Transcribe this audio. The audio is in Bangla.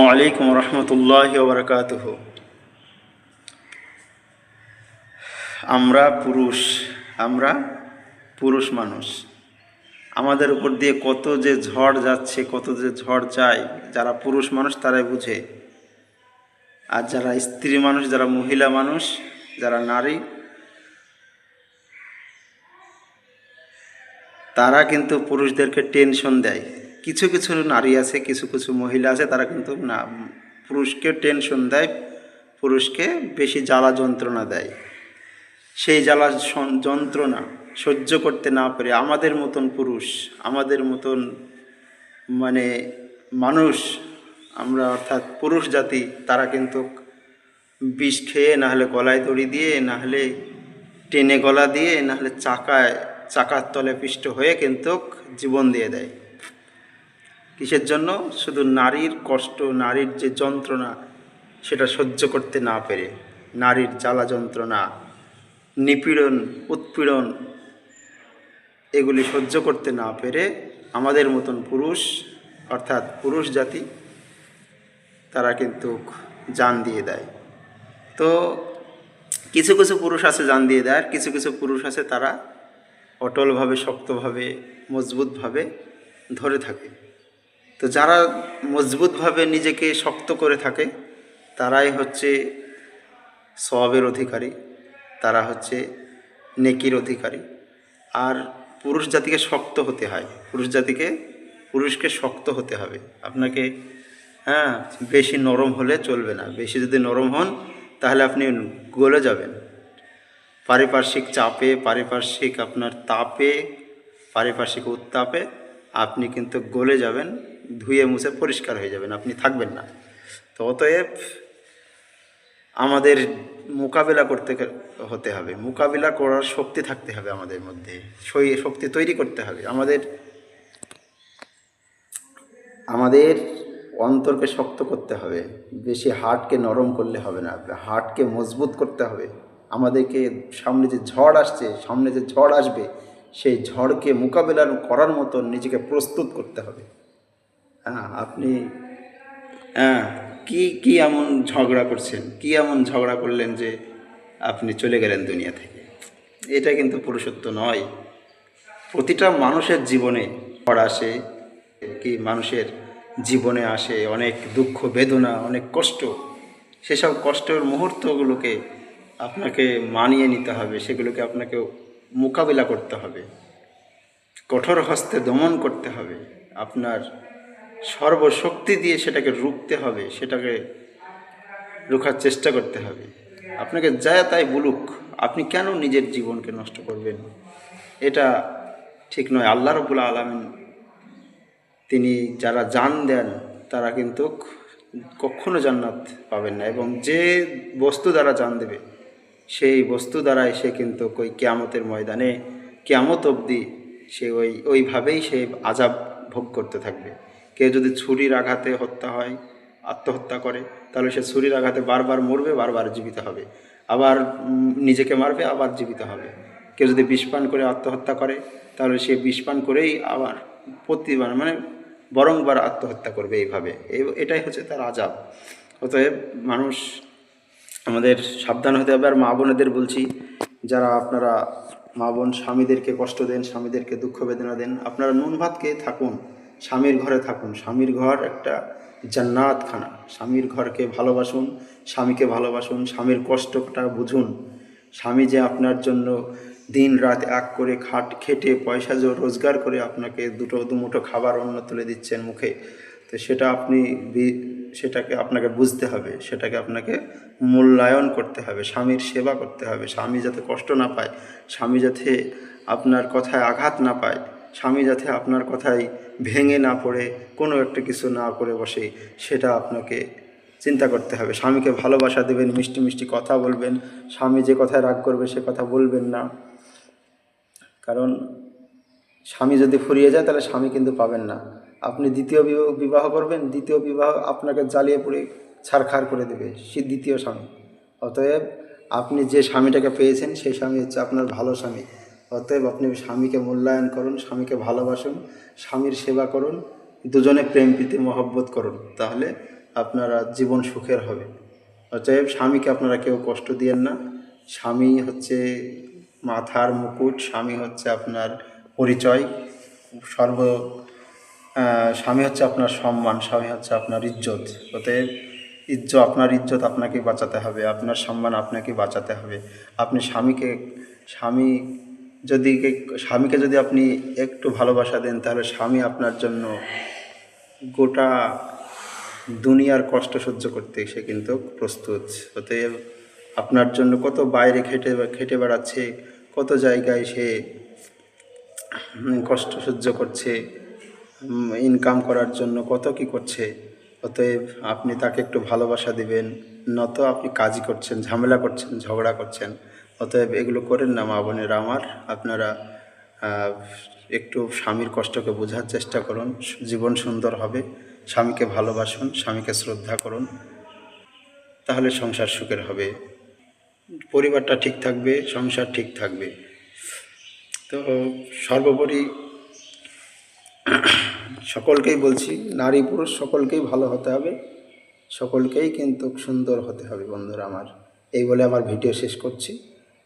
আলাইকুম রহমতুল্লাহ বরকাতুহ। আমরা পুরুষ আমরা পুরুষ মানুষ। আমাদের উপর দিয়ে কত যে ঝড় যাচ্ছে, কত যে ঝড় যায় যারা পুরুষ মানুষ তারাই বুঝে। আর যারা স্ত্রী মানুষ, যারা মহিলা মানুষ, যারা নারী, তারা কিন্তু পুরুষদেরকে টেনশন দেয়। কিছু কিছু নারী আছে, কিছু কিছু মহিলা আছে, তারা কিন্তু না, পুরুষকে টেনশন দেয়, পুরুষকে বেশি জ্বালা যন্ত্রণা দেয়। সেই জ্বালা যন্ত্রণা সহ্য করতে না পারে আমাদের মতন পুরুষ, আমাদের মতন মানে মানুষ, আমরা অর্থাৎ পুরুষ জাতি, তারা কিন্তু বিষ খেয়ে নাহলে গলায় দড়ি দিয়ে নাহলে টেনে গলা দিয়ে নাহলে চাকায়, চাকার তলে পিষ্ট হয়ে কিন্তু জীবন দিয়ে দেয়। কিসের জন্য? শুধু নারীর কষ্ট, নারীর যে যন্ত্রণা, সেটা সহ্য করতে না পেরে। নারীর জ্বালা যন্ত্রণা, নিপীড়ন, উৎপীড়ন, এগুলি সহ্য করতে না পেরে আমাদের মতন পুরুষ, অর্থাৎ পুরুষ জাতি, তারা কিন্তু জান দিয়ে দেয়। তো কিছু কিছু পুরুষ আছে জান দিয়ে দেয়, আর কিছু কিছু পুরুষ আছে তারা অটলভাবে, শক্তভাবে, মজবুতভাবে ধরে থাকে। তো যারা মজবুতভাবে নিজেকে শক্ত করে থাকে, তারাই হচ্ছে সবের অধিকারী, তারা হচ্ছে নেকির অধিকারী। আর পুরুষ জাতিকে শক্ত হতে হয়, পুরুষ জাতিকে, পুরুষকে শক্ত হতে হবে। আপনাকে হ্যাঁ বেশি নরম হলে চলবে না। বেশি যদি নরম হন, তাহলে আপনি গলে যাবেন। পারিপার্শ্বিক চাপে, পারিপার্শ্বিক আপনার তাপে, পারিপার্শ্বিক উত্তাপে আপনি কিন্তু গলে যাবেন। ধুয়ে মুছে পরিষ্কার হয়ে যাবেন, আপনি থাকবেন না। তো অতএব আমাদের মোকাবিলা করতে হতে হবে। মোকাবিলা করার শক্তি থাকতে হবে আমাদের মধ্যে। সেই শক্তি তৈরি করতে হবে। আমাদের আমাদের অন্তরকে শক্ত করতে হবে। বেশি হার্টকে নরম করলে হবে না। হার্টকে মজবুত করতে হবে। আমাদেরকে সামনে যে ঝড় আসছে, সামনে যে ঝড় আসবে, সেই ঝড়কে মোকাবেলা করার মতো নিজেকে প্রস্তুত করতে হবে। হ্যাঁ আপনি হ্যাঁ কি কি এমন ঝগড়া করছেন? কি এমন ঝগড়া করলেন যে আপনি চলে গেলেন দুনিয়া থেকে? এটা কিন্তু পুরুষত্ব নয়। প্রতিটা মানুষের জীবনে ঝড় আসে, কি মানুষের জীবনে আসে অনেক দুঃখ, বেদনা, অনেক কষ্ট। সেসব কষ্টের মুহূর্তগুলোকে আপনাকে মানিয়ে নিতে হবে, সেগুলোকে আপনাকে মোকাবিলা করতে হবে। কঠোর হস্তে দমন করতে হবে। আপনার সর্বশক্তি দিয়ে সেটাকে রুখতে হবে, সেটাকে রুখার চেষ্টা করতে হবে। আপনাকে যা তাই বলুক, আপনি কেন নিজের জীবনকে নষ্ট করবেন? এটা ঠিক নয়। আল্লাহ রবুল আলমিন, তিনি যারা জান দেন, তারা কিন্তু কখনো জান্নাত পাবেন না। এবং যে বস্তু দ্বারা জান দেবে, সেই বস্তু দ্বারাই সে কিন্তু ওই কেয়ামতের ময়দানে, কেয়ামত অবধি সে ওই, ওইভাবেই সে আজাব ভোগ করতে থাকবে। কেউ যদি ছুরির আঘাতে হত্যা হয়, আত্মহত্যা করে, তাহলে সে ছুরির আঘাতে বারবার মরবে, বারবার জীবিত হবে। আবার নিজেকে মারবে, আবার জীবিত হবে। কেউ যদি বিষপান করে আত্মহত্যা করে, তাহলে সে বিষপান করেই আবার প্রতিবার মানে বরংবার আত্মহত্যা করবে এইভাবে। এই- এটাই হচ্ছে তার আজাব। অতএব মানুষ আমাদের সাবধান হতে হবে। আর মা বোনেদের বলছি, যারা আপনারা মা বোন স্বামীদেরকে কষ্ট দেন, স্বামীদেরকে দুঃখ বেদনা দেন, আপনারা নুন ভাত খেয়ে থাকুন। স্বামীর ঘরে থাকুন। স্বামীর ঘর একটা জান্নাতখানা। স্বামীর ঘরকে ভালোবাসুন, স্বামীকে ভালোবাসুন, স্বামীর কষ্টটা বুঝুন। স্বামী যে আপনার জন্য দিন রাত এক করে খাট খেটে পয়সা রোজগার করে আপনাকে দুটো দুমুঠো খাবার অন্য তুলে দিচ্ছেন মুখে, তো সেটা আপনি সেটাকে আপনাকে বুঝতে হবে। সেটাকে আপনাকে মূল্যায়ন করতে হবে। স্বামীর সেবা করতে হবে। স্বামী যাতে কষ্ট না পায়, স্বামী যাতে আপনার কথায় আঘাত না পায় স্বামী যাতে আপনার কথায় ভেঙে না পড়ে, কোনো একটা কিছু না করে বসে, সেটা আপনাকে চিন্তা করতে হবে। স্বামীকে ভালোবাসা দেবেন, মিষ্টি মিষ্টি কথা বলবেন, স্বামী যে কথায় রাগ করবে সে কথা বলবেন না। কারণ স্বামী যদি ফুরিয়ে যায়, তাহলে স্বামী কিন্তু পাবেন না। আপনি দ্বিতীয় বিবাহ- বিবাহ করবেন, দ্বিতীয় বিবাহ আপনাকে জ্বালিয়ে পুড়ে ছাড়খাড় করে দেবে, সে দ্বিতীয় স্বামী। অতএব আপনি যে স্বামীটাকে পেয়েছেন, সেই স্বামী হচ্ছে আপনার ভালো স্বামী। অতএব আপনি স্বামীকে মূল্যায়ন করুন, স্বামীকে ভালোবাসুন, স্বামীর সেবা করুন, দুজনে প্রেম, প্রীতি, মহব্বত করুন, তাহলে আপনারা জীবন সুখের হবে। অতএব স্বামীকে আপনারা কেউ কষ্ট দিয়েন না। স্বামী হচ্ছে মাথার মুকুট, স্বামী হচ্ছে আপনার পরিচয়, সর্ব স্বামী হচ্ছে আপনার সম্মান, স্বামী হচ্ছে আপনার ইজ্জত। অতএব ইজ্জত, আপনার ইজ্জত আপনাকে বাঁচাতে হবে, আপনার সম্মান আপনাকে বাঁচাতে হবে। আপনি স্বামীকে, স্বামী যদি স্বামীকে যদি আপনি একটু ভালোবাসা দেন, তাহলে স্বামী আপনার জন্য গোটা দুনিয়ার কষ্ট সহ্য করতে সে কিন্তু প্রস্তুত। অতএব আপনার জন্য কত বাইরে খেটে খেটে বেড়াচ্ছে, কত জায়গায় সে কষ্ট সহ্য করছে ইনকাম করার জন্য কত কি করছে, অতএব আপনি তাকে একটু ভালোবাসা দিবেন। নত আপনি কাজই করছেন, ঝামেলা করছেন, ঝগড়া করছেন। অতএব এগুলো করেন না, মা বোনেরা আমার। আপনারা একটু স্বামীর কষ্টকে বোঝার চেষ্টা করুন। জীবন সুন্দর হবে। স্বামীকে ভালোবাসুন, স্বামীকে শ্রদ্ধা করুন। তাহলে সংসার সুখের হবে। পরিবারটা ঠিক থাকবে, সংসার ঠিক থাকবে। তো সর্বোপরি সকলকেই বলছি, নারী পুরুষ সকলকেই ভালো হতে হবে। সকলকেই কিন্তু সুন্দর হতে হবে বন্ধুরা আমার। এই বলে আমার ভিডিও শেষ করছি।